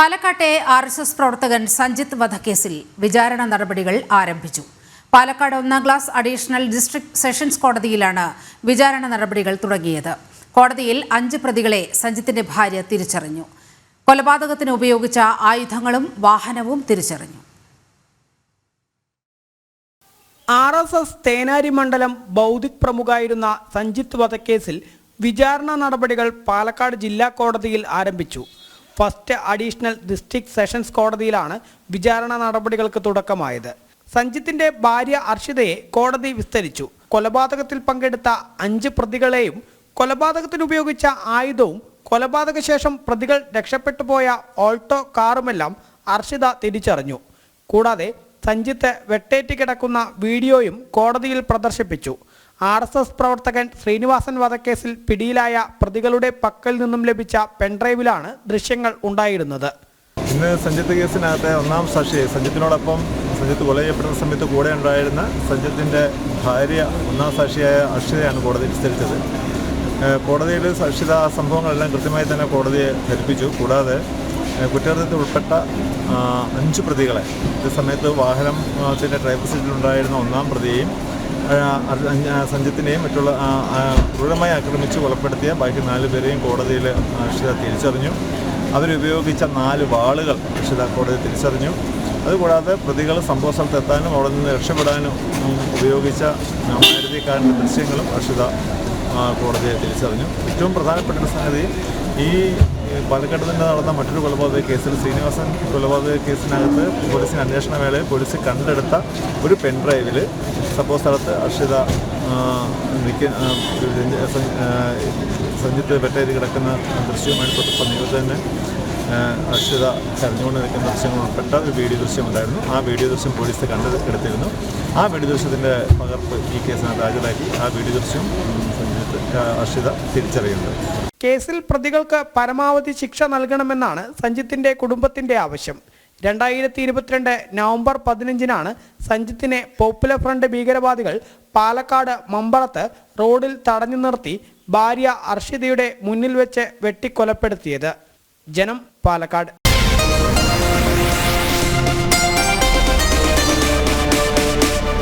പാലക്കാട്ടെ R S S പ്രവർത്തകൻ സഞ്ജിത്ത് വധക്കേസിൽ വിചാരണ നടപടികൾ ആരംഭിച്ചു. പാലക്കാട് ഒന്നാം ക്ലാസ് അഡീഷണൽ ഡിസ്ട്രിക്ട് സെഷൻസ് കോടതിയിലാണ് വിചാരണ നടപടികൾ തുടങ്ങിയത്. കോടതിയിൽ അഞ്ച് പ്രതികളെ സഞ്ജിത്തിന്റെ ഭാര്യ തിരിച്ചറിഞ്ഞു. കൊലപാതകത്തിന് ഉപയോഗിച്ച ആയുധങ്ങളും വാഹനവും തിരിച്ചറിഞ്ഞു. ആർ എസ് എസ് തേനാരി മണ്ഡലം ബൗദ്ധിക് പ്രമുഖായിരുന്ന സഞ്ജിത്ത് വധക്കേസിൽ വിചാരണ നടപടികൾ പാലക്കാട് ജില്ലാ കോടതിയിൽ ആരംഭിച്ചു. ഫസ്റ്റ് അഡീഷണൽ ഡിസ്ട്രിക്ട് സെഷൻസ് കോടതിയിലാണ് വിചാരണ നടപടികൾക്ക് തുടക്കമായത്. സഞ്ജിത്തിന്റെ ഭാര്യ അർഷിതയെ കോടതി വിസ്തരിച്ചു. കൊലപാതകത്തിൽ പങ്കെടുത്ത അഞ്ച് പ്രതികളെയും കൊലപാതകത്തിന് ഉപയോഗിച്ച ആയുധവും കൊലപാതക ശേഷം പ്രതികൾ രക്ഷപ്പെട്ടു പോയ ഓൾട്ടോ കാറുമെല്ലാം അർഷിത തിരിച്ചറിഞ്ഞു. കൂടാതെ സഞ്ജിത്ത് വെട്ടേറ്റ് കിടക്കുന്ന വീഡിയോയും കോടതിയിൽ പ്രദർശിപ്പിച്ചു. ആർ എസ് എസ് പ്രവർത്തകൻ ശ്രീനിവാസൻ വധക്കേസിൽ പിടിയിലായ പ്രതികളുടെ പക്കൽ നിന്നും ലഭിച്ച പെൺഡ്രൈവിലാണ് ദൃശ്യങ്ങൾ ഉണ്ടായിരുന്നത്. ഇന്ന് സഞ്ജിത്ത് കേസിനകത്തെ ഒന്നാം സാക്ഷി സഞ്ജിത്തിനോടൊപ്പം സഞ്ജിത്ത് കൊല ചെയ്യപ്പെടുന്ന സമയത്ത് കൂടെ ഉണ്ടായിരുന്ന സഞ്ജിത്തിന്റെ ഭാര്യ ഒന്നാം സാക്ഷിയായ അക്ഷിതയാണ് കോടതി വിസ്തരിച്ചത്. കോടതിയിൽ സാക്ഷിത സംഭവങ്ങളെല്ലാം കൃത്യമായി തന്നെ കോടതിയെ ധരിപ്പിച്ചു. കൂടാതെ കുറ്റകൃത്യത്തിൽ ഉൾപ്പെട്ട അഞ്ച് പ്രതികളെ ഈ സമയത്ത് വാഹനത്തിന്റെ ഡ്രൈവർ സീറ്റിലുണ്ടായിരുന്ന ഒന്നാം പ്രതിയെയും സഞ്ജിത്തിനെയും മറ്റുള്ള ക്രൂരമായി ആക്രമിച്ച് കൊലപ്പെടുത്തിയ ബാക്കി നാല് പേരെയും കോടതിയിൽ അക്ഷിത തിരിച്ചറിഞ്ഞു. അവരുപയോഗിച്ച നാല് വാളുകൾ അക്ഷിത കോടതി തിരിച്ചറിഞ്ഞു. അതുകൂടാതെ പ്രതികൾ സംഭവ സ്ഥലത്ത് എത്താനും അവിടെ നിന്ന് രക്ഷപ്പെടാനും ഉപയോഗിച്ച മാരുതി ദൃശ്യങ്ങളും അക്ഷിത കോടതിയെ തിരിച്ചറിഞ്ഞു. ഏറ്റവും പ്രധാനപ്പെട്ട സംഗതി ഈ പാലക്കാട് തന്നെ നടന്ന മറ്റൊരു കൊലപാതക കേസിൽ ശ്രീനിവാസൻ കൊലപാതക കേസിനകത്ത് പോലീസിന് അന്വേഷണ വേളയിൽ പോലീസ് കണ്ടെടുത്ത ഒരു പെൺഡ്രൈവിൽ സംഭവ സ്ഥലത്ത് രഞ്ജ- സഞ്ജിത്ത് വെട്ടേരി കിടക്കുന്ന ദൃശ്യവുമായി സമീപത്ത് തന്നെ അക്ഷിത കരഞ്ഞുകൊണ്ട് നിൽക്കുന്ന ദൃശ്യങ്ങൾ ഉൾപ്പെട്ട ഒരു വീഡിയോ ദൃശ്യം ഉണ്ടായിരുന്നു. ആ വീഡിയോ ദൃശ്യം പോലീസ് കണ്ടെടുത്തിരുന്നു ആ വീഡിയോ ദൃശ്യത്തിന്റെ പകർപ്പ് ഈ കേസിനകത്ത് ഹാജരാക്കി. ആ വീഡിയോ ദൃശ്യം അക്ഷിത തിരിച്ചറിയുന്നത് കേസിൽ പ്രതികൾക്ക് പരമാവധി ശിക്ഷ നൽകണമെന്നാണ് സഞ്ജിത്തിന്റെ കുടുംബത്തിന്റെ ആവശ്യം. രണ്ടായിരത്തി ഇരുപത്തിരണ്ട് നവംബർ പതിനഞ്ചിനാണ് സഞ്ജിത്തിനെ പോപ്പുലർ ഫ്രണ്ട് ഭീകരവാദികൾ പാലക്കാട് മമ്പളത്ത് റോഡിൽ തടഞ്ഞു നിർത്തി ഭാര്യ അർഷിതയുടെ മുന്നിൽ വെച്ച് വെട്ടിക്കൊലപ്പെടുത്തിയത്. ജനം പാലക്കാട്.